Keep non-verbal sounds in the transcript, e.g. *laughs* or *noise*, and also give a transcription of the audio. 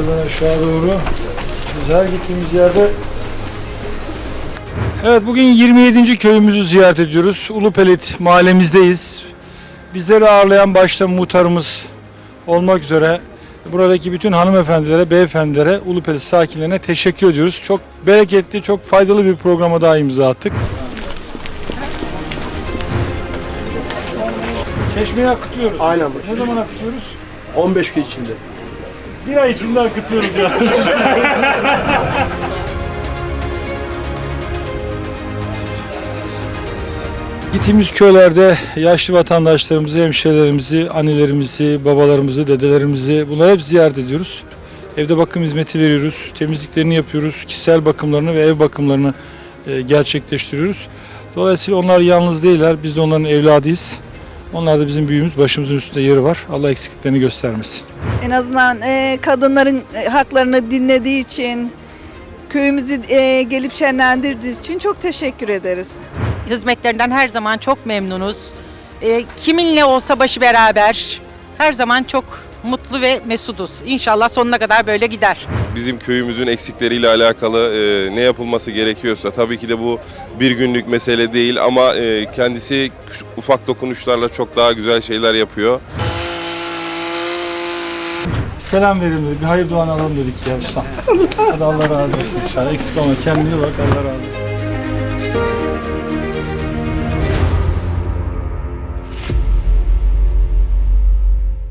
Buradan aşağı doğru. Güzel gittiğimiz yerde. Evet bugün 27. köyümüzü ziyaret ediyoruz. Ulupelit mahallemizdeyiz. Bizleri ağırlayan başta muhtarımız olmak üzere buradaki bütün hanımefendilere, beyefendilere, Ulupelit sakinlerine teşekkür ediyoruz. Çok bereketli, çok faydalı bir programa daha imza attık. Çeşmeyi akıtıyoruz. Aynen. Ne zaman akıtıyoruz? 15 gün içinde. Bir ay içinde akıtıyoruz ya. *laughs* Gittiğimiz köylerde yaşlı vatandaşlarımızı, hemşehrilerimizi, annelerimizi, babalarımızı, dedelerimizi bunları hep ziyaret ediyoruz. Evde bakım hizmeti veriyoruz, temizliklerini yapıyoruz, kişisel bakımlarını ve ev bakımlarını e, gerçekleştiriyoruz. Dolayısıyla onlar yalnız değiller, biz de onların evladıyız. Onlar da bizim büyüğümüz, başımızın üstünde yeri var. Allah eksikliklerini göstermesin. En azından e, kadınların e, haklarını dinlediği için, köyümüzü e, gelip şenlendirdiği için çok teşekkür ederiz. hizmetlerinden her zaman çok memnunuz. Ee, kiminle olsa başı beraber her zaman çok mutlu ve mesuduz. İnşallah sonuna kadar böyle gider. Bizim köyümüzün eksikleriyle alakalı e, ne yapılması gerekiyorsa tabii ki de bu bir günlük mesele değil ama e, kendisi küçük, ufak dokunuşlarla çok daha güzel şeyler yapıyor. Selam verelim dedik, bir hayır duanı alalım dedik ya. Hadi Allah razı olsun. Eksik olma. Kendine bak Allah razı olsun.